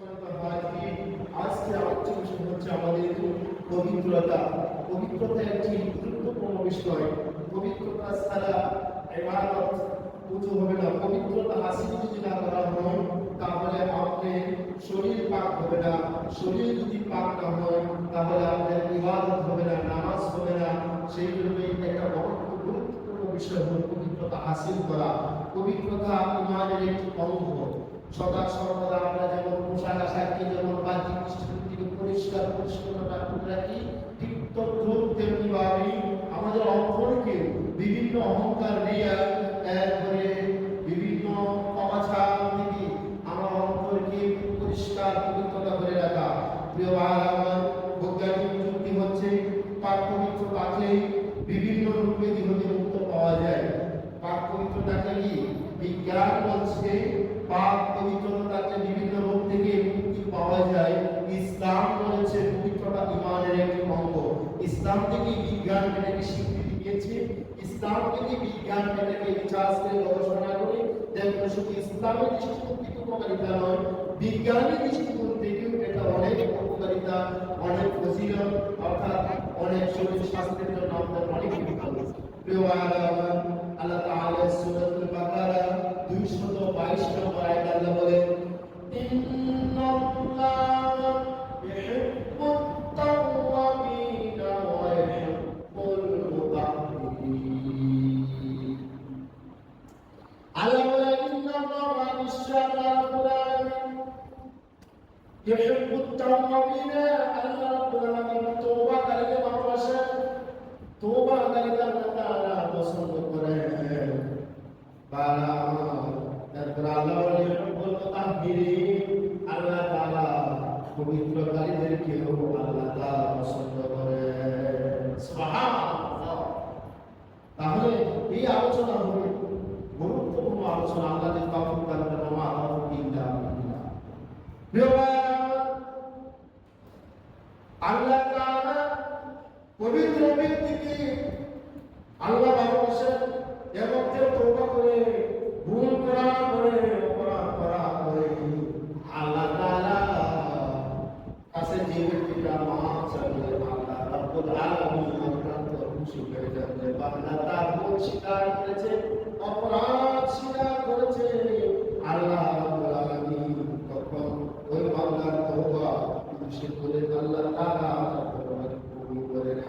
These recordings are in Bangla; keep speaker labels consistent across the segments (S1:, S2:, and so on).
S1: আজকে পাক হবে না শরীর যদি পাক হয় তাহলে আপনার হবে না নামাজ হবে না সেই জন্যই একটা গুরুত্বপূর্ণ বিষয় হল পবিত্রতা হাসিল করা, পবিত্রতা ইমানের একটি অঙ্গ। সদা সর্বদা আমরা যেমন পোশাক আশাককে যেমন বাহ্যিক দৃষ্টিভঙ্গিকে পরিষ্কার পরিচ্ছন্নতা রাখি, ঠিক তদ্রুপ তেমনিভাবেই আমাদের অন্তরকে বিভিন্ন অহংকার নিয়ে এরপরে বিভিন্ন অবাছা থেকে আমার অন্তরকে পরিষ্কার পবিত্রতা করে রাখা প্রিয় ভাই আমার বৈজ্ঞানিক যুক্তি হচ্ছে পাক পবিত্র পাকলে বিভিন্ন রূপে হতে মুক্ত পাওয়া যায় পাক পবিত্রতাকে কি বিজ্ঞান বলছে পাক পবিত্রতাকে বিভিন্ন রোগ থেকে মুক্তি পাওয়া যায় ইসলাম বলেছে পবিত্রতা ইমানের একটি অঙ্গ ইসলাম থেকে বিজ্ঞান এটাকে স্বীকৃতি দিয়েছে ইসলাম থেকে বিজ্ঞান এটাকে রিসার্চ করে গবেষণা করে দেখবেন শুধু ইসলামের উপকারিতা নয় বিজ্ঞানের দৃষ্টিকোণ থেকেও এটা অনেক উপকারিতা, অনেক ফজিলত, অর্থাৎ অনেক শরীর স্বাস্থ্যের জন্য আমাদের অনেক উপকার প্রিয় আল্লাহ তাআলা সূরাতুল বাকারা 222 নম্বর আয়াত আল্লাহ বলেন, ইন্নাল্লাহা ইউহিব্বুত তাওয়াবিনা আল্লাহ রাব্বুল আলামিন তওবাকারীকে ভালোবাসেন তওবাকারীকে আল্লাহ তাআলা পছন্দ করেন বালা তারপর আল্লাহ ইউহিব্বুল মুতাহহিরিন আল্লাহ তাআলা পবিত্রকারীদেরকেও আল্লাহ তাআলা পছন্দ করেন সুবহানাল্লাহ তাহলে এই আলোচনা হবে গুরুত্বপূর্ণ আলোচনা আল্লাহ যে তফিক দান করেন আমার দিনটা প্রিয় ভাইরা আমার, আল্লাহ তাআলা পবিত্র ব্যক্তিকে আল্লাহ ভালোবাসেন এবং কেউ তওবা করে ভুল করা করে, অপরাধ করা করে। আল্লাহ তাআলা কাছে যে ব্যক্তিটা মাফ চাইবে আল্লাহ রাব্বুল আলামিন অত্যন্ত খুশি হয়ে যাবে বান্দা তার ভুল স্বীকার করেছে, অপরাধ স্বীকার করেছে। আল্লাহ তখন ওই বান্দার তওবা সে বলে আল্লাহ তাআলা তার তওবা কবুল করে নেয়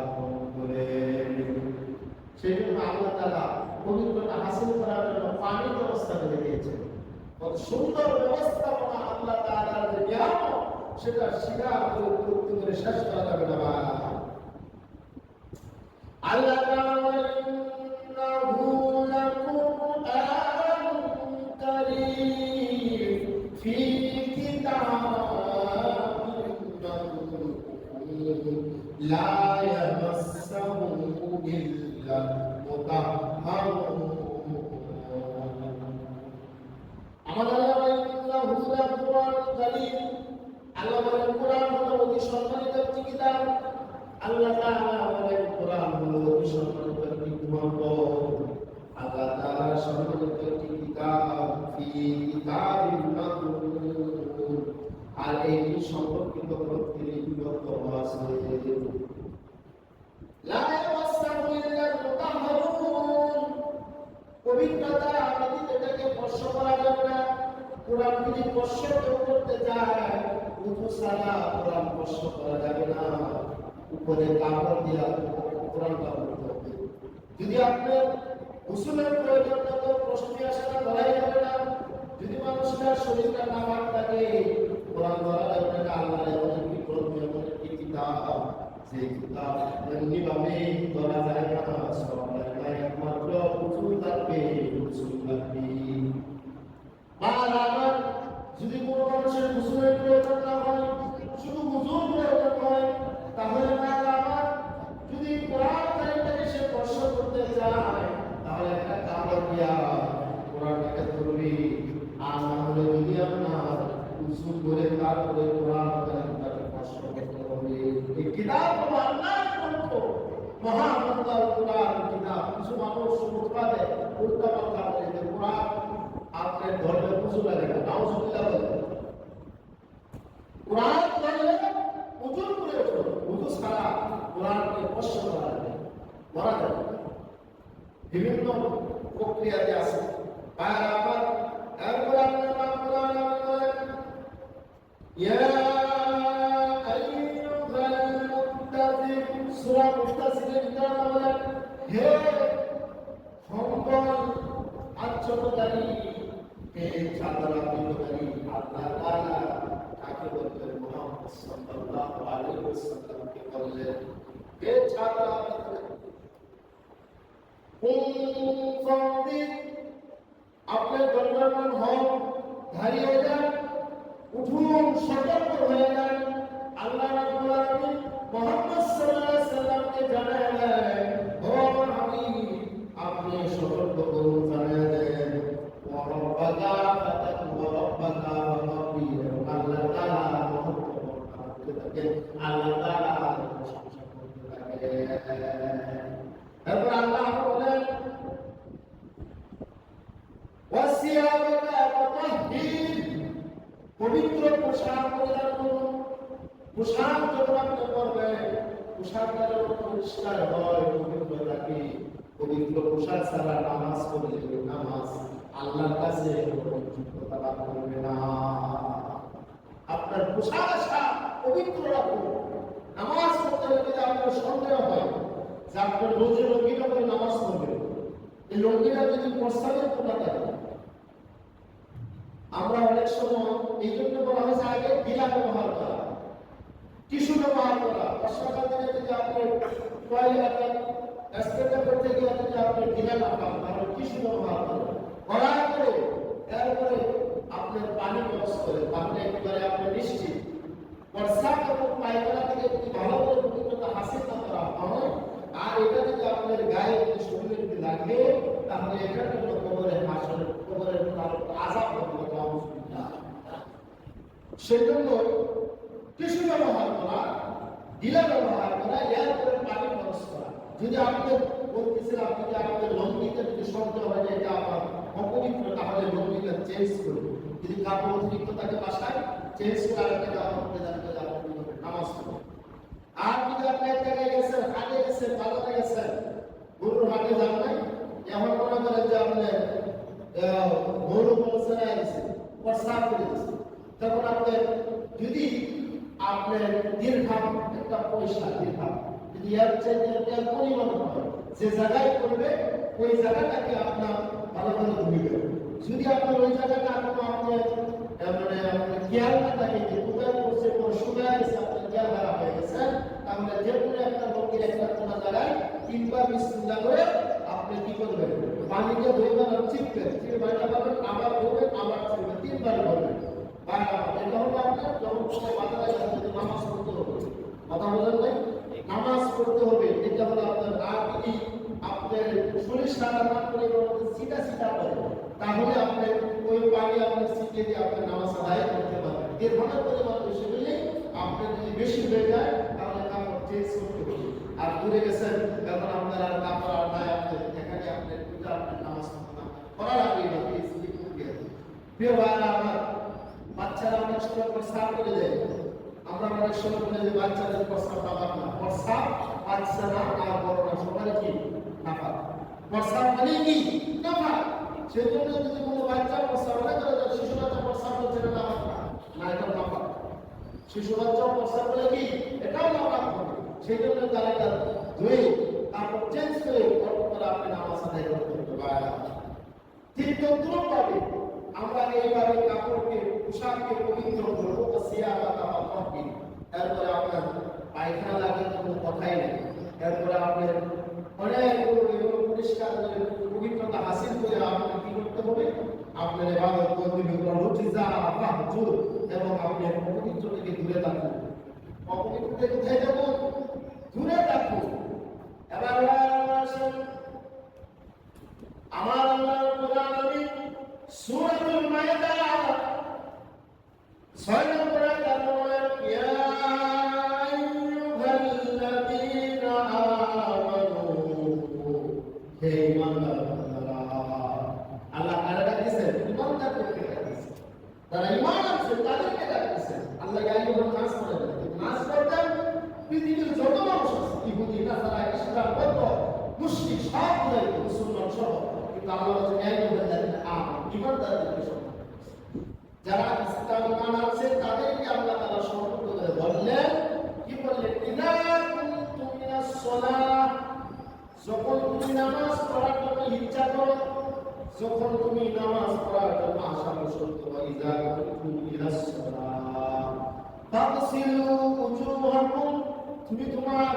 S1: আক্রমণ করে সেই জন্য আল্লাহ তালা পবিত্রতা হাসিল করার জন্য পানির ব্যবস্থা করে দিয়েছেন সুন্দর সেটা স্বীকার করে শেষ করা যাবে না আল্লাহ লা ইয়ামাসসাহু ইল্লা মুতাহহারুন আমাদের আল্লাহ বলেন ইন্নাহু লাকুরআনুন কারীম আল্লাহ বলেন, কোরআন হলো অতি সম্মানিত একটি কিতাব। আল্লাহ তাআলা বলেন, কোরআন হলো অতি সম্মানিত একটি গ্রন্থ আল্লাহ তাআলা সম্মানিত একটি কিতাব ফি মাকনুন আর এই সম্পর্কিত গ্রন্থে লিপিবদ্ধ আছে লা ইয়ামাসসাহু পবিত্রতা ব্যতীত এটাকে স্পর্শ করা যাবে না। যদি করতে করা যাবে না। উপরে যদি আপনার প্রয়োজন না প্রশ্নে আসে না যাবে না, যদি মানুষটার শরীরটা নামাক থাকে কোরআন দ্বারা এটাকে আল্লাহ এমন একটি গ্রন্থ এমন একটি কিতাব যে কিতাব এমনিভাবে ধরা যায় না সব একমাত্র উঁচু লাগবে উঁচু লাগবে বা আমার যদি কোনো মানুষের গুসুলের প্রয়োজন না হয়, শুধু গুজুর প্রয়োজন হয়, তাহলে না আমার যদি কোরআন কারিমটাকে সে স্পর্শ করতে চায়, তাহলে একটা কাপড় দিয়া করে কোরআন করা যাবে বিভিন্ন প্রক্রিয়াতে আছে। আর আবার এরপর আপনার নাম কোরআন আপনি বলেন ইয়া আইয়ুহাল মুত্তাসির সূরা মুত্তাসিরের ভিতরে আল্লাহ বলেন হে সম্পদ আচ্ছন্নকারী, হে চাদরা বিন্দুকারী আল্লাহ তাআলা কাকে বলতেন মুহাম্মদ সাল্লাল্লাহু আলাইহি ওয়াসাল্লামকে বললেন, হে চাদরা বিন্দুকারী কুমফাদিন আপনি হন দাঁড়িয়ে যান? উঠুন সতর্ক হয়ে যান আল্লাহ রাব্বুল আলামিন মুহাম্মদ সাল্লাল্লাহু আলাইহি সাল্লামকে জানায় দেন ও হাবিব, আপনি সতর্ক করুন, জানায় দেন, ওয়া রাব্বাকা ফাতাকু ওয়া রাব্বাকা ফাতাকবি আল্লাহ তাআলা আল্লাহ তাআলা এরপর আল্লাহ বলেন ওয়াসিয়াবাকা ফাতাহহির পবিত্র পোশাক পরিধান করুন। পোশাক যখন আপনি পরবেন পোশাকটা পরিষ্কার হয় পবিত্র থাকে পবিত্র পোশাক ছাড়া নামাজ ওই নামাজ আল্লাহর কাছে পবিত্রতা লাভ করবে না। আপনার পোশাক আশা পবিত্র রাখুন। নামাজ পড়তে হলে যদি আপনার সন্দেহ হয়, যে আপনার রোজে লঙ্গিটা করে নামাজ পড়বে। এই লঙ্গিটা যদি প্রস্তাবের কোটা থাকে আমরা অনেক সময় এই জন্য বলা হয়েছে আগে বিলা ব্যবহার করা। টিস্যু ব্যবহার করা। বর্ষাকাল দিনে যদি আপনি টয়লেটে স্টেটে করতে গিয়ে যদি আপনি বিলা না পান তাহলে টিস্যু ব্যবহার করেন। করার পরে, তারপরে আপনার পানি ব্যবস্থা করে আপনি একেবারে আপনি নিশ্চিত। বর্ষাক এবং পায়খানা থেকে যদি ভালো করে পবিত্রতা হাসিল না করা হয়, আর এটা যদি আপনার গায়ে যদি শরীরে যদি লাগে, তাহলে এটা কিন্তু কবরে হাসর কবরের আজাব নাউজুবিল্লাহ সেজন্য টিস্যু ব্যবহার করা ডিলা ব্যবহার করা এর পানি খরচ করা যদি আপনি বলতেছেন আপনি যদি আপনাদের লঙ্গিতে যদি সন্দেহ হয় যে এটা আপনার অপবিত্র তাহলে লঙ্গিটা চেঞ্জ করুন যদি কাপড় অতিরিক্ত থাকে বাসায় চেঞ্জ করে আরেকটা পরে যাতে আপনি নামাজ আর যদি আপনি এক জায়গায় গেছেন হাটে গেছেন বাজারে গেছেন গরুর হাটে যাবেন এখন মনে করেন যে আপনি বলছেন গেছে প্রস্রাব করে তখন আপনি যদি আপনার দীর্ঘাম একটা পয়সা, দীর্ঘাম, যদি এর চাইতে পরিমাণ হয়, যে জায়গায় করবে, ওই জায়গাটাকে আপনার ভালো ভালো ধুইবে যদি আপনার ওই জায়গাটা কোনো আপনার মানে আপনার খেয়াল না থাকে যে কোথায় করছে কোনো শুকায় গেছে আপনার খেয়াল হারা হয়ে গেছে তাহলে যে কোনো একটা লোকের একটা কোনো জায়গায় তিনবার বিসমিল্লাহ করে আপনি কি করবেন? পানিকে চিপবেন চিপে বাড়িটা পাবেন আবার ধরবেন আবার চিপবেন তিনবার হলো আপনার নামাজ পড়তে হবে। হবে। এটা হলো আপনার আর আপনার শরীর সারা না করে সিটা সিটা করে। তাহলে আপনি ওই পানি আপনার দিয়ে আপনার নামাজ আদায় করতে পারবেন। এর ভালো আপনার যদি বেশি হয়ে যায়, তাহলে কাপড় চেঞ্জ করতে আর দূরে গেছেন, এখন আপনার আর কাপড় আর নাই, আপনার এখানে আপনার দুটা আপনার নামাজ পড়তে না করার আগে এটা প্লিজ করে ভাইরা আমার বাচ্চারা অনেক সময় প্রস্তাব করে দেয় আমরা অনেক সময় বলে যে বাচ্চাদের প্রস্তাব পাবার না প্রস্তাব বাচ্চারা আর বড় না সবাই কি নাফা প্রস্তাব মানে কি নাফা সেই জন্য যদি কোনো বাচ্চা প্রস্তাব না করে তাহলে শিশু বাচ্চা প্রস্তাব করছে না নাফা না এটা নাফা শিশু বাচ্চা প্রস্তাব করে কি এটাও নাফা সেই জন্য তারা এটা ধুয়ে তারপর চেঞ্জ করে করে আপনি নামাজ আদায় করতে পারেন। ঠিক তদ্রুপভাবে আমরা এইভাবে কাপড়কে, পোশাককে পবিত্র করব সিয়াবা কাপা পরবি এরপরে আপনার পায়খানা লাগে কোনো কথাই নেই। এরপরে আপনার অনেক এগুলো পরিষ্কার করে, পবিত্রতা হাসিল করে আপনাকে কি করতে হবে? আপনার এবার করতে রুটিজা ফাহজুর এবং আপনি অপবিত্র থেকে দূরে থাকুন অপবিত্র কোথায় যাব দূরে থাকুন এবার আল্লাহ আমার আল্লাহ রাব্বুল আলামিন সূরাতুল মাইদা ছয় নম্বর আয়াত বলেন, ইয়া আইয়ুহাল্লাযীনা আমানু, হে ঈমানদাররা আল্লাহ কারা ডাকতেছেন ঈমানদারদেরকে ডাকতেছেন তারা ঈমান আছে তাদেরকে ডাকতেছেন আল্লাহ ইয়া আইয়ুহান নাস বলেন নাস বলতেন পৃথিবীর যত মানুষ আছে সব মুসলমান সহ যারা মানাচ্ছে তাদেরকে মিনাস যখন তুমি নামাজ পড়ার ইচ্ছা করো, যখন তুমি নামাজ পড়ার জন্য আশা পোষণ করো ইদা কুনতুম ইলাস সালাহ। ফাগসিলু তুমি তোমার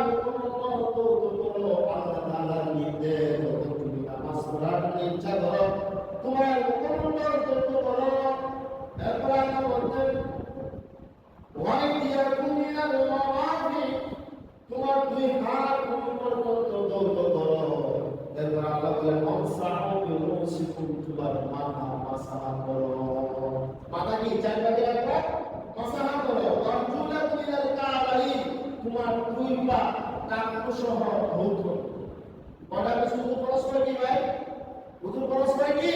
S1: তাআলার নির্দেশ জন্য ইচ্ছা করো, তোমার মুখমণ্ডল তো করো। এরপর আল্লাহ মাওয়াফিক তোমার দুই হাত কোন পর্যন্ত দৌড় করো। এরপর আল্লাহ বলেন মনসাহু বিরুসিকুম তোমার মাথা, মাসাহা করো। মাথা কি চার ভাগে মাসাহা করো। সহ কটা কিছু কি ভাই? উজুর খরচ কি?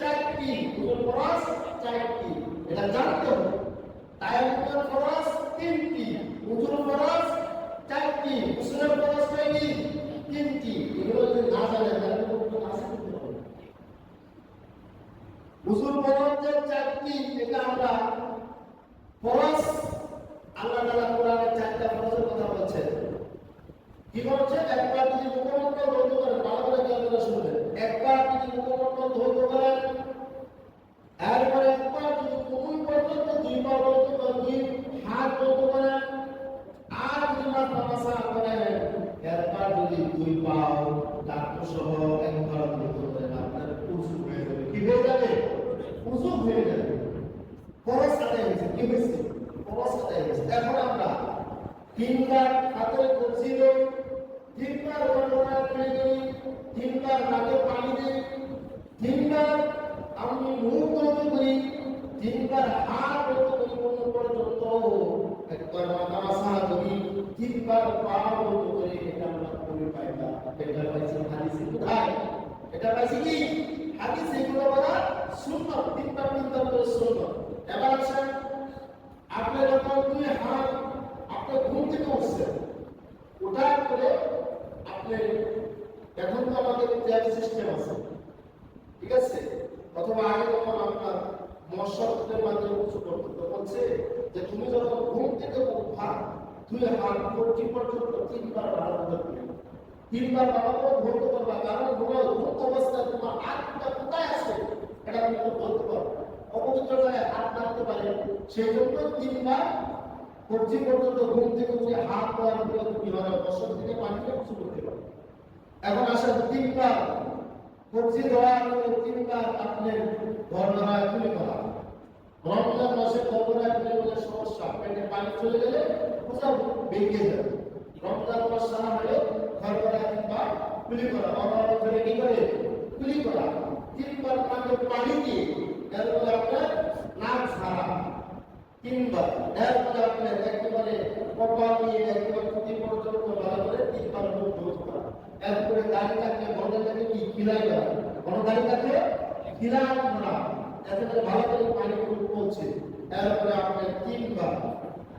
S1: চারটি। উজুর খরচ, চারটি। এটা জানতে হবে। তায়াম্মুমের খরচ তিনটি। উজুর খরচ চারটি। উসুলের খরচ হয় কি? তিনটি। এগুলো যদি না জানেন তাহলে কোনো হবে। উজুর খরচ যে চারটি, এটা আমরা খরচ, আল্লাহ তাআলা কোরআনে চারটা খরচের কথা বলছেন। কি করছে একবার যদি মুখমন্ত্র ধৈর্য করেন। একবার যদি মুখমন্ত্র ধৈর্য করেন এরপরে একবার যদি কোমল পর্যন্ত দুই পা ধৈর্য করেন হাত করেন, আর একবার যদি দুই পাও ডাক্তার সহ একবার উঁচু হয়ে যাবে। কি হয়ে যাবে? হয়ে যাবে। খরচ আদায় হয়েছে কি হয়েছে? খরচ আদায় এখন আমরা হাতের কবজি দেই তিনবার বর্ণনা করে দিই তিনবার নাকে পানি দিই তিনবার আমি মুখ বন্ধ করি তিনবার হাত কোন পর্যন্ত একবার মাথা মাসা করি তিনবার পা বন্ধ করি এটা আমরা করে পাই না এটা পাইছি হাদিসে কোথায়? এটা পাইছি কি? হাদিসে এগুলো বলা সুন্নত তিনবার তিনবার করে সুন্নত। এবার আসেন, আপনি যখন দুই হাত আপনি ঘুম থেকে উঠছেন ওঠার পরে আপনি এখন তো আমাদের ট্যাব সিস্টেম আছে। ঠিক আছে? অথবা আগে যখন আপনার মশকের মাধ্যমে উঁচু করতো তখন যে তুমি যখন ঘুম থেকে উঠা দুই হাত ফোরটি পর্যন্ত তিনবার ভালো করে তিনবার করে ধরতে পারবা, কারণ ঘুমায় ঘুম অবস্থায় তোমার হাতটা কোথায় আছে এটা তুমি বলতে পারো অপবিত্র জায়গায় হাত রাখতে পারে। সেই জন্য তিনবার কবজি পর্যন্ত ঘুম থেকে উঠে হাত দেওয়ার পরে তুমি হবে বছর থেকে পানিতে কিছু করতে পারো। এখন আসেন তিনবার কবজি দেওয়ার পরে তিনবার আপনার ঘর ধরায় তুলে করা রমজান মাসে কবরায় তুলে বলে, সমস্যা, পেটে পানি চলে গেলে কোথাও বেরিয়ে যাবে। রমজান মাস সারা হলে ঘর ধরায় তিনবার তুলি করা অন্য ধরে কি করে? তুলি করা তিনবার পানি দিয়ে এরপরে আপনার নাক ছাড়া তিনবার। এরপরে আপনার একেবারে কপাল নিয়ে একেবারে পর্যন্ত ভালো করে তিনবার মুখ করা এরপরে দাড়িটাকে গন্ডাটাকে কি খিলাই করা কোনো দাড়িটাকে খিলাই করা করে ভালো করে পানি পৌঁছে এরপরে আপনার তিনবার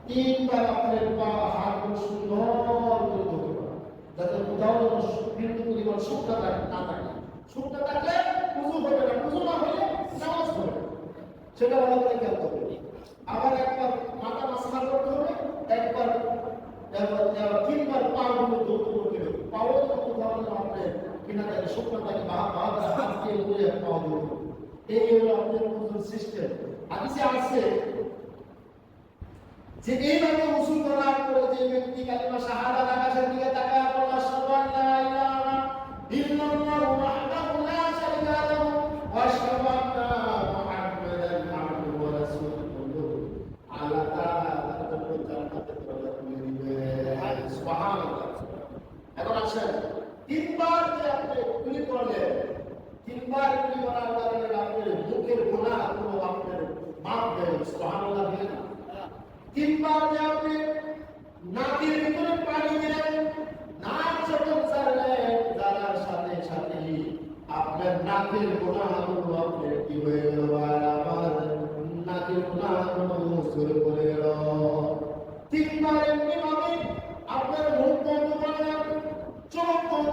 S1: তিনবার আপনার পা, হাত সুন্দর করে করা যাতে কোথাও যেন বিন্দু পরিমাণ শুকনা থাকে, না থাকে। শুকনা থাকলে পুজো হবে না। পুজো না হলে নামাজ হবে সেটা ভালো করে খেয়াল করবে আবার একবার মাথা মাসা করতে হবে, একবার তিনবার পা গুলো ধরতে করতে হবে। পাও যখন কোথাও যেন আপনার কিনা থাকে শুকনা থাকে বা বা হাত দিয়ে ধরে পা ধরতে হবে। এই হলো আপনার পুজোর সিস্টেম হাদিসে আছে যে, এইভাবে উসুল করার পরে যে ব্যক্তি কালিমা শাহাদা আকাশের দিকে তাকায়, বলে আন লা ইলাহা ইল্লাল্লাহু ওয়াহদাহু লা শারীকা লাহু ওয়া আশহাদু আন্না আসেন তিনবার যে আপনি গুলি করলেন, তিনবার গুলি করার কারণে আপনার মুখের গোনা কোনো আপনার মাপ দেয় সোহানুল্লাহ দিলেন তিনবার যে আপনি নাকের ভিতরে পানি দিলেন, নাক যখন ছাড়লেন দাদার সাথে সাথে আপনার নাকের গোনা কোনো আপনার কি হয়ে গেল আর আমার নাকের গোনা কোনো শুরু করে গেল। তিনবার এমনি ভাবে আপনার মুখ চোখ বন্ধ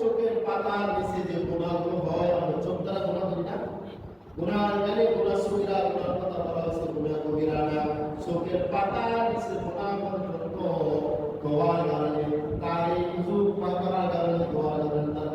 S1: চোখের পাতার নিচে যে গোনাগুলো হয়, আমরা চোখ দ্বারা গোনা করি না। কথা বলা হয়েছে চোখের পাতার নিচে গোয়ার কারণে তার এই পাতার কারণে গোয়ার কারণে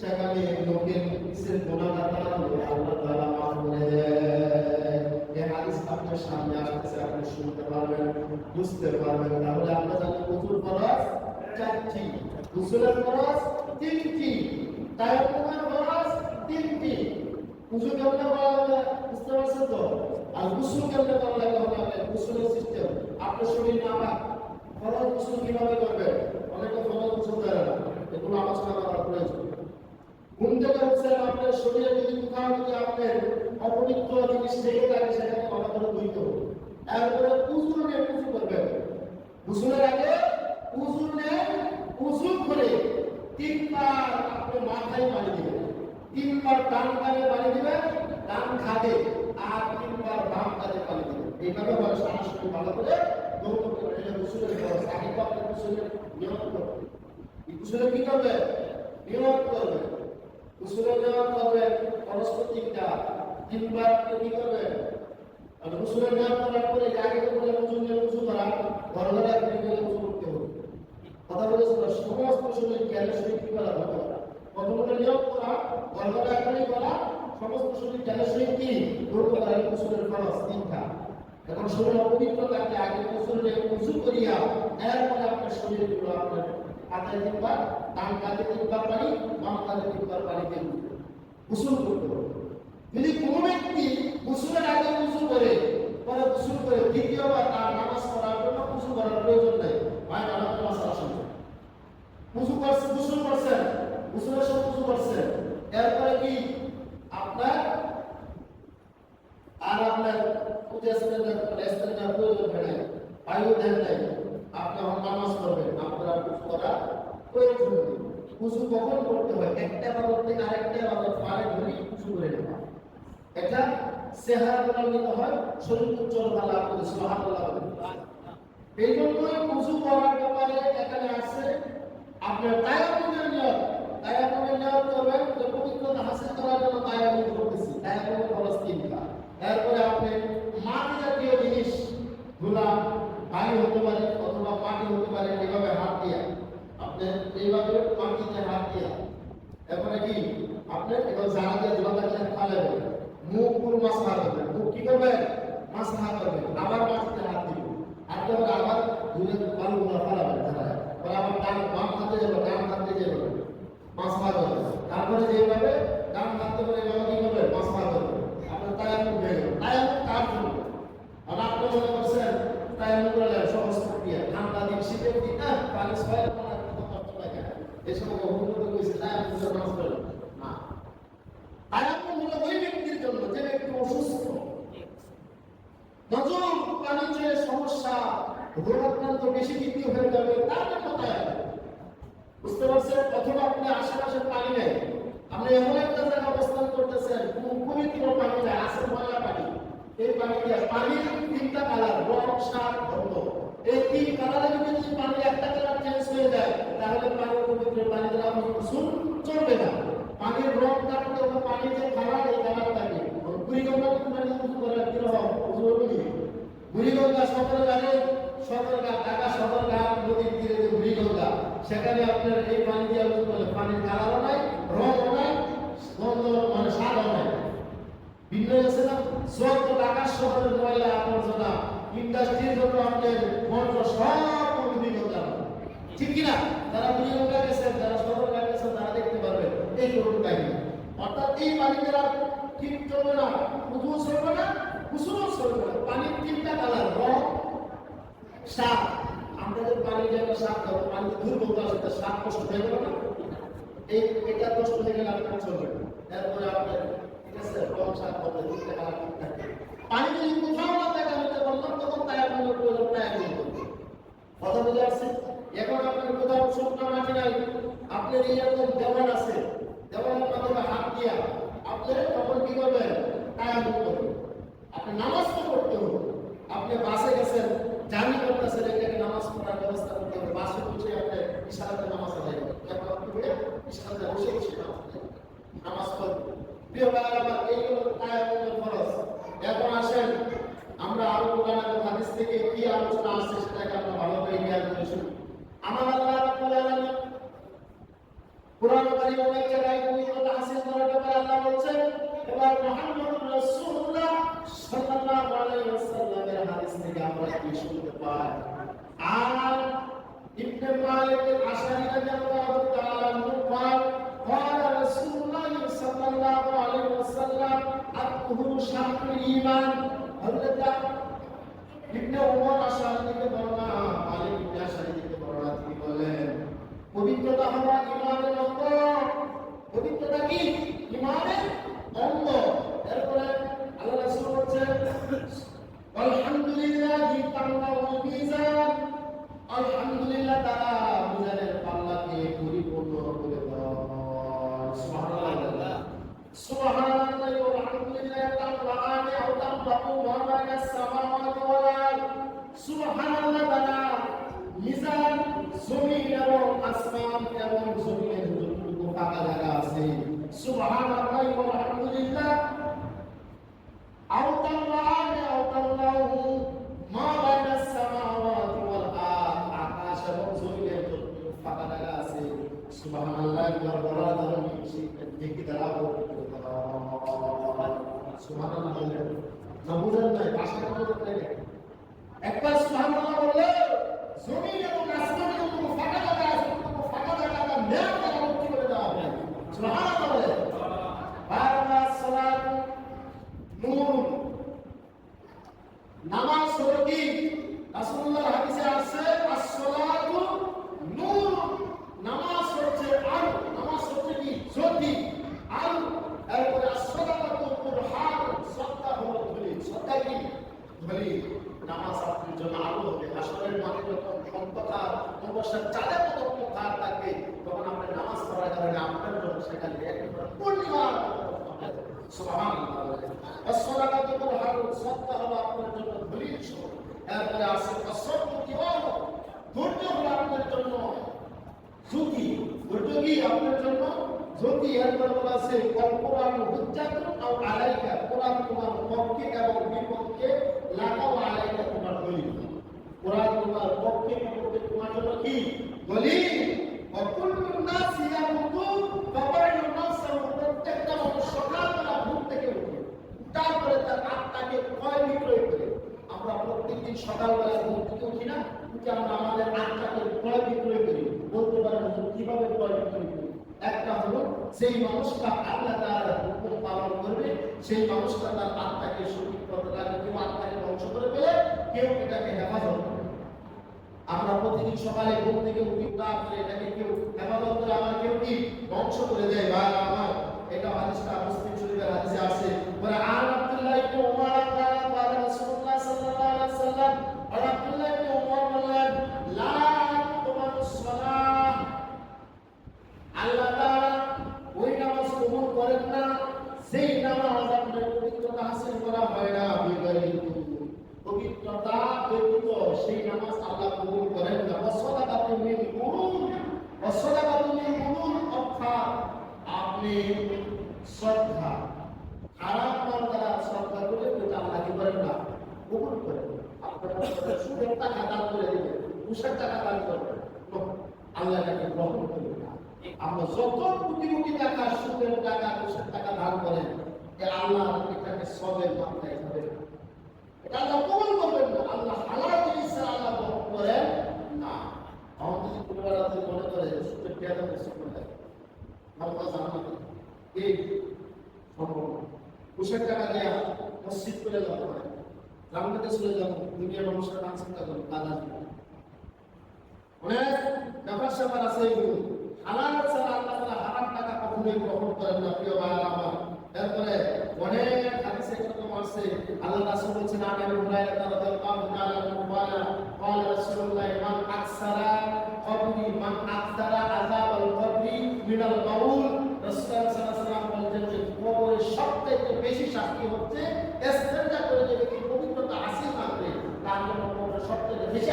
S1: সেখানে আপনার সামনে আসতেছে আপনি শুনতে পারবেন বুঝতে পারবেন তাহলে আমরা জানি উজুর ফরজ চারটি। গুসলের ফরজ তিনটি। তায়াম্মুমের তিনটি। কেমনে বুঝতে পারছেন তো? আর গুসল কেমনে করা লাগে গুসলের সিস্টেম আপনার শরীর ফরজ গুসল কীভাবে করবেন অনেকে ফরজ গুসল করে না। এগুলো প্রয়োজন। উঠছেন, আপনার শরীরে যদি কোথাও যদি আপনার অপবিত্র জিনিস থেকে থাকে, সেটাকে ভালো করে ধুইতে হবে। এরপরে উজু নিয়ে উজু করবেন উজুর আগে উজু নেন উজু করে তিনবার আপনি মাথায় পানি দিবেন। তিনবার ডান কানে পানি দিবেন, ডান খাদে আর তিনবার বাম কানে পানি দিবেন। এইভাবে ভালো সারা শরীর ভালো করে দৌড় করে এটা উসুলের খরচ আগে তো আপনি উসুলের নিয়ম করবেন। এই কি করবে? নিয়ম করবে। করবে পরস্পর তিনটা তিনবার কি করবে আর উসুলে নিয়ম করার পরে আগে তো বলে উজু নিয়ে উজু করা ঘর ঘরে গেলে উজু করতে হবে। কথা বলেছিল সমস্ত শরীর জ্ঞানের সহিত কি করা হবে? প্রথমত নিয়োগ করা গর্ভটা এখনই করা সমস্ত শরীর জ্ঞানের সহিত কি? করতে করা, এই কুসুরের খরচ তিনটা এখন শরীর অপবিত্র থাকলে আগে কুসুরে উঁচু করিয়া, এরপরে আপনার শরীরগুলো আপনার হাতে তিনবার ডান কাঁধে তিনবার পানি, বাম কাঁধে তিনবার পানি দিয়ে গোসল করতে হবে। যদি কোনো ব্যক্তি গোসলের আগে উঁচু করে পরে গোসল করে দ্বিতীয়বার তার নামাজ পড়ার জন্য উঁচু করার প্রয়োজন নেই। ভাই নামাজ মাসালা শুনছে উঁচু করছে গোসল করছেন গোসলের সব উঁচু করছেন এরপরে কি? আপনার, আর আপনার রেস্টের প্রয়োজন হয় বায়ু ধ্যান নেই। আপনি আমার নামাজ পড়বেন, আপনার উঁচু করা প্রয়োজন নেই। কখন করতে হয়? একটা বাবদ থেকে আরেকটা বাবদ পারে ধরে উঁচু করে নেওয়া। এটা চেহারা প্রমাণিত হয়, শরীর উজ্জ্বল ভালো আপনাদের সুবহানাল্লাহ এই জন্যই উঁচু করার ব্যাপারে এখানে আছে, আপনার তায়ামুমের নিয়ম তায়ামুমের নিয়ম করবেন, যে পবিত্রতা হাসিল করার জন্য তায়ামুম করতেছি। তায়ামুমের খরচ তিনটা এরপরে আপনি মাটি জাতীয় জিনিস, ধুলা, পানি হতে পারে অথবা মাটি হতে পারে এইভাবে হাত দিয়া। আপনি এইভাবে মাটিতে হাত দিয়া। এরপরে কি? আপনি এবার জানা দিয়ে ধুলা থাকলে ফালাবেন মুখ পুরো মাসা করবেন মুখ কি করবেন মাসা করবেন আবার মাটিতে হাত দিবেন আর তারপরে আবার দূরে বালুগুলো ফালাবেন তারা পরে আবার ডান বাম হাতে যাবে, ডান হাতে যাবে। মাছ মারবে তারপরে যেভাবে ডান হাতে করে এভাবে কি করবে? মাছ মারবে আপনার তায়ামুম হয়ে গেল। তায়ামুম কার জন্য? আর আপনি মনে করছেন তায়ামুম করলে সহজ প্রক্রিয়া। ঠান্ডা দিন, শীতের দিন না পানি ছয় পানা কিন্তু কষ্ট লাগে এই সময় হুকুম কইছে তায়ামুম করে মাছ করে না তায়ামুম হলো ওই ব্যক্তির জন্য যে ব্যক্তি অসুস্থ নজর বাণিজ্যের সমস্যা রোগাক্রান্ত বেশি বৃদ্ধি হয়ে যাবে, তার জন্য বুঝতে পারছেন? অথবা আপনি আশেপাশে পানি নেই। আপনি এমন একটা জায়গায় অবস্থান করতেছেন খুব পবিত্র পানি নেই, আছে ময়লা পানি। এই পানি পানির তিনটা কালার রং সার গন্ধ। এই তিন কালারে যদি পানির একটা কালার চেঞ্জ হয়ে যায়, তাহলে পানি পবিত্র পানি দ্বারা চলবে না। পানির রং হবে পানির যে কালার এই কালার বুড়িগঙ্গা উঁচু বুড়িগঙ্গা সদর গাড়ি সদর ঢাকা তীরে বুড়িগঙ্গা, সেখানে আপনার এই পানি দিয়ে উজু করলে পানির কালারও নাই, রঙও নাই, গন্ধ মানে স্বাদও নাই। ভিন্ন আছে না? যত ঢাকা শহরের ময়লা আবর্জনা ইন্ডাস্ট্রির যত আপনার বর্জ্য সব অভিজ্ঞতা ঠিক কিনা? যারা বিনিয়োগা গেছেন, যারা শহর গেছেন, তারা দেখতে পারবেন, এই করুন কাহিনী অর্থাৎ এই পানি যারা ঠিক চলবে না উজু চলবে না, কুসুমও চলবে না, পানির তিনটা কালার রং, সাপ। আমরা যে পানি যেটা সাপ খাব, পানি দুর্গন্ধ আছে, তা সাপ কষ্ট হয়ে না? এই, এটা কষ্ট হয়ে গেলে আপনার চলবে না। তারপরে আপনার, ঠিক আছে, রং, সাপ হবে তিনটা কালার ঠিক থাকে। পানি যদি কোথাও না থাকে, আমি তো বললাম, তখন তাই আপনার প্রয়োজন প্রায় করবে কথা বুঝে আসছে? এখন আপনার কোথাও শুকনো মাটি নাই। আপনার এইরকম দেওয়াল আছে। দেওয়ালের মাধ্যমে হাত দিয়া আপনি তখন কি করবেন? টায়াম করবেন। আপনি নামাজ তো পড়তে হবে। আপনি বাসে গেছেন, জার্নি করতেছেন এটাকে নামাজ পড়ার ব্যবস্থা করতে হবে। বাসে বসে আপনি ইশারাতে নামাজ আদায় করবেন। ইশারাতে বসে বসে নামাজ পড়বেন। প্রিয় ভাই আমার এইগুলো টায়ামের ফরজ। এখন আসেন, আমরা আরও কোরআন এবং হাদিস থেকে কি আলোচনা আছে সেটাকে আমরা ভালোভাবে জ্ঞান করে আমার আল্লাহ রাব্বুল কোরআন কারীম অনেক জায়গায় পবিত্রতা হাসিল করার ব্যাপারে আল্লাহ বলছেন এবার মুহাম্মদুর রাসূলুল্লাহ সাল্লাল্লাহু আলাইহি ওয়াসাল্লামের হাদিস থেকে আমরা কি শুনতে পাই আর ইবনে মালিক আল-আশআরী রাদিয়াল্লাহু তাআলা আনহু قال قال رسول الله صلى الله عليه وسلم الطهور شرط الإيمان হযরত ইবনে ওমর আশআরী থেকে বর্ণনা পবিত্রতা হলো ইমানের অঙ্গ। পবিত্রতা কি? ইমানের অঙ্গ। এরপরে আল্লাহ রাসূল বলছেন, আলহামদুলিল্লাহ তাআলা মিজান। আলহামদুলিল্লাহ তাআলা মিজানের পাল্লাকে পরিপূর্ণ করে দেওয়া। সুবহানাল্লাহ। সুবহানাল্লাহ ওয়ালহামদুলিল্লাহ তাআলা আও তাআলা মা বাইনা সামাওয়াতি ওয়াল আরদ। সুবহানাল্লাহ তাআলা মিজান জমিন এবং আসমান এবং জমিনের যতটুকু ফাঁকা জায়গা আছে। সুবহানাল্লাহ ওয়ালহামদুলিল্লাহ আও তাআলা আও তাআলা মা বাইনা সামাওয়াতি ওয়াল আরদ, আকাশ এবং জমিনের যতটুকু আছে। সুবহানাল্লাহ ওয়া ধরুন দেখি দ্বারা সুবহানাল্লাহ। বললেন নাই একবার জমিন এবং আসমানের উপর ফাঁকা জায়গা আছে উপর ফাঁকা জায়গাটা মেয়াদ দ্বারা মুক্তি করে দেওয়া হবে সুবহানাল্লাহ বলে বারবার সালাত নূর নামাজ হলো কি রাসূলুল্লাহ হাদিসে আছে as-সালাতু নূর নামাজ হচ্ছে আলো নামাজ হচ্ছে কি জ্যোতি আলো এরপরে as-সালাতু বুরহান সত্তা হলো ধলি সত্তা কি ধলি নামাজ আপনার জন্য আলো হবে আসরের মাঠে যখন সম্পদার অবশ্যই চাঁদের মতো অন্ধকার থাকবে তখন আপনার নামাজ পড়ার কারণে আপনার জন্য সেখানে একেবারে পূর্ণিমার সুবহানাল্লাহ as-সালাতু বুরহান সত্তা হলো আপনার জন্য ধলির সমান হলো আপনার জন্য। জ্যোতি, ধৈর্য জন্য? জ্যোতি এরপরে বলা আছে কোরআন হুজ্জাতুন আও আলাইকা, কোরআন তোমার পক্ষে এবং বিপক্ষে লাগাও, আলাইকা তোমার দলিল। কোরআন তোমার পক্ষে তোমার জন্য কি? দলিল। অকুল্লু নাস ইয়ামুতু ফাবাইনু নাস প্রত্যেকটা মানুষ সকালবেলা থেকে উঠে, তারপরে তার আত্মাকে ক্রয় বিক্রয় করে আমরা প্রত্যেকদিন সকালবেলা ঘুম থেকে উঠি না, উঠে আমরা আমাদের আত্মাকে ক্রয় বিক্রয় করি। বলতে পারেন কীভাবে ক্রয় বিক্রয় করি? একটা হলো সেই মানুষটা আল্লাহ তার হুকুম পালন করবে, সেই মানুষটা তার আত্মাকে সঠিক পথে কেউ আত্মাকে ধ্বংস করে কেউ এটাকে হেফাজত করে আমরা প্রতিদিন সকালে ঘুম থেকে উঠি এটাকে কেউ হেফাজত করে আমার কেউ কি ধ্বংস করে দেয়? ভাই, আমার, এটা হাদিসটা মুসলিম সুদের টাকা দান করে দিবেন ঘুষের টাকা দান করবেন No, আল্লাহ এটাকে গ্রহণ করবে না আমরা যত কোটি কোটি টাকা সুদের টাকা ঘুষের টাকা ধার করেন আল্লাহ এটাকে সবের মাত্রায় হবে এটা আল্লাহ কবল করবেন না আল্লাহ করে সুদের করে দেয় আমাকে এই সম্ভব ঘুষের টাকা দেয়া মসজিদ করে যাব না রামঘাটে চলে যাবো দুনিয়ার মানুষের কাজ চিন্তা করবো কাজ আসবে না। অনেক ব্যাপার স্যাপার আছে এগুলো হালাল ছাড়া আল্লাহ তাআলা হারাম টাকা কখনোই গ্রহণ করেন না প্রিয় ভাইরা আমার তারপরে অনেক হাদিসে এরকম আছে আল্লাহ রাসূল বলেছেন আমি আবু হুরায়রা রাদিয়াল্লাহু তাআলা আনহু বলা قال رسول الله من اكثر قبري من اكثر عذاب القبر من القول রাসূল সাল্লাল্লাহু আলাইহি ওয়াসাল্লাম বলেছেন যে কবরের সবথেকে বেশি শাস্তি হচ্ছে ইস্তেনজা করে যে ব্যক্তি পবিত্রতা হাসিল বেশি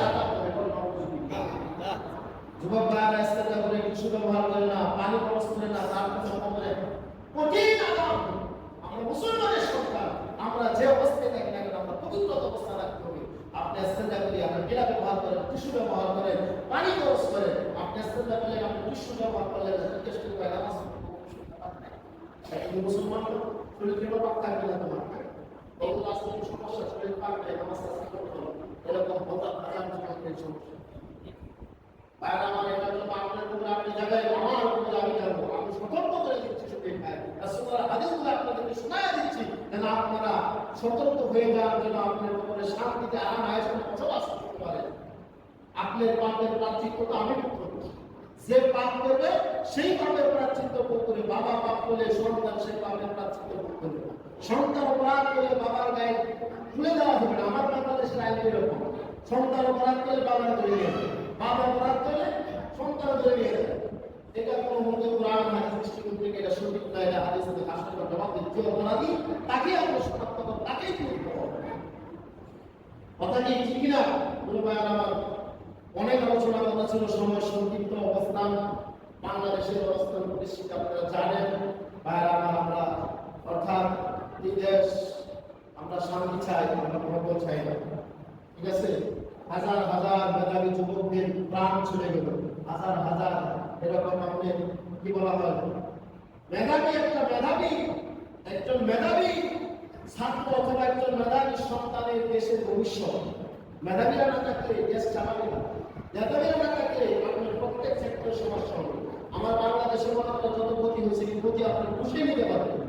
S1: ইস্তেঞ্জা করে কিছু ব্যবহার করে না পানি খরচ করে না করে আমরা মুসলমানের আমরা যে অবস্থায় থাকি আমরা অবস্থা রাখতে হবে। আপনি আপনি কেনা ব্যবহার করেন টিস্যু ব্যবহার করেন পানি খরচ করেন আপনি ইস্তেঞ্জা করলেন আপনি টিস্যু ব্যবহার করলেন মুসলমান শরীর সমস্যা এরকম আপনার উপরে আপনি আমি যাব আমি সতর্ক করে দিচ্ছি শফিক ভাই। রাসূলুল্লাহ হাদিসগুলো আপনাদেরকে শোনায় দিচ্ছি যেন আপনারা সতর্ক হয়ে যান, যেন আপনার উপরে শান্তিতে আরাম করে বসবাস করব যে পাপ করবে, সেই পাপের প্রার্থিত্ব করে বাবা পাপ করলে সন্তান সেই পাপের প্রার্থিত্ব করবে। সন্তান অপরাধ করলে বাবার গায়ে তুলে দেওয়া হবে না। আমার বাংলাদেশের আইন এরকম। সন্তান অপরাধ করলে বাবার নিয়ে যাবে। বাবা অপরাধ করলে সন্তান নিয়ে যাবে। এটা কোনো কোরআন হাদিস সঠিক না, এটা হাদিস জবাব দিচ্ছে অপরাধী তাকে আমরা শনাক্ত করব, তাকেই তুলতে হবে কথা কি ঠিক ভাইয়ার আমার অনেক আলোচনা কথা ছিল, সময় সংক্ষিপ্ত অবস্থান, বাংলাদেশের অবস্থান পরিস্থিতি আপনারা জানেন। আমার আমরা অর্থাৎ এই দেশ আমরা শান্তি চাই, আমরা মঙ্গল চাই না। ঠিক আছে? হাজার হাজার মেধাবী যুবকদের প্রাণ চলে গেল। হাজার হাজার এরকম আপনি কি বলা হয়? মেধাবী একটা মেধাবী, একজন মেধাবী, ছাত্র অথবা একজন মেধাবী সন্তানের দেশের ভবিষ্যৎ। মেধাবীরা না থাকলে দেশ চালাবে না। মেধাবীরা না থাকলে আপনার প্রত্যেক সেক্টরে সমস্যা হবে। আমার বাংলাদেশের মতো যত ক্ষতি হয়েছে এই ক্ষতি আপনি পুষিয়ে নিতে পারবেন।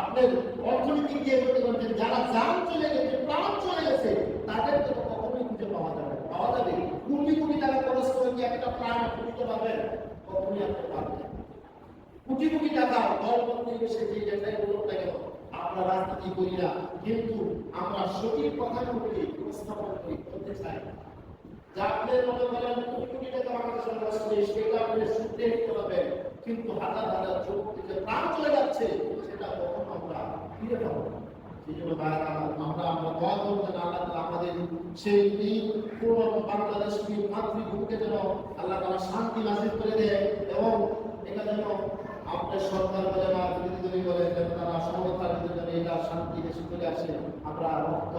S1: আপনার অর্থনৈতিক যে করছেন, যারা যান চলে গেছে, প্রাণ চলে গেছে, তাদেরকে তো কখনোই খুঁজে পাওয়া যাবে পাওয়া যাবে। কোটি কোটি টাকা খরচ করে কি একটা প্রাণ আপনি দিতে পারবেন? কখনোই আপনি পারবেন। কোটি কোটি টাকা দল পরিবেশে যে যেটাই বলুন না কেন, আমরা রাজনীতি করি না, কিন্তু আমরা সঠিক কথাগুলোকে উপস্থাপন করি করতে চাই যা আপনি মনে করেন, কোটি কোটি টাকা বাংলাদেশের রাষ্ট্রে সেটা আপনি শুনতে নিতে পারবেন। কিন্তু হাজার হাজার চোখ থেকে প্রাণ চলে যাচ্ছে, সেটা কখন আমরা ফিরে পাবো আমরা আমাদের শান্তি করে দেয় এবং এটা যেন এটা শান্তি চলে আসে, আমরা রক্ত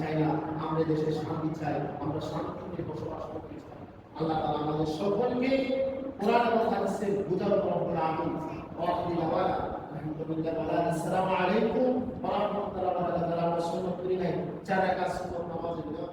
S1: চাই না, আমরা দেশে শান্তি চাই, আমরা শান্তি নিয়ে বসবাস করতে চাই। আল্লাহ তালা আমাদের সকলকে কোরআন এবং হাদিসের বুঝার রব্বুল আমিন ওয়া বারাকাতুহু। আমরা সুন্নাত করি নাই। চার রাকাত সুন্নাত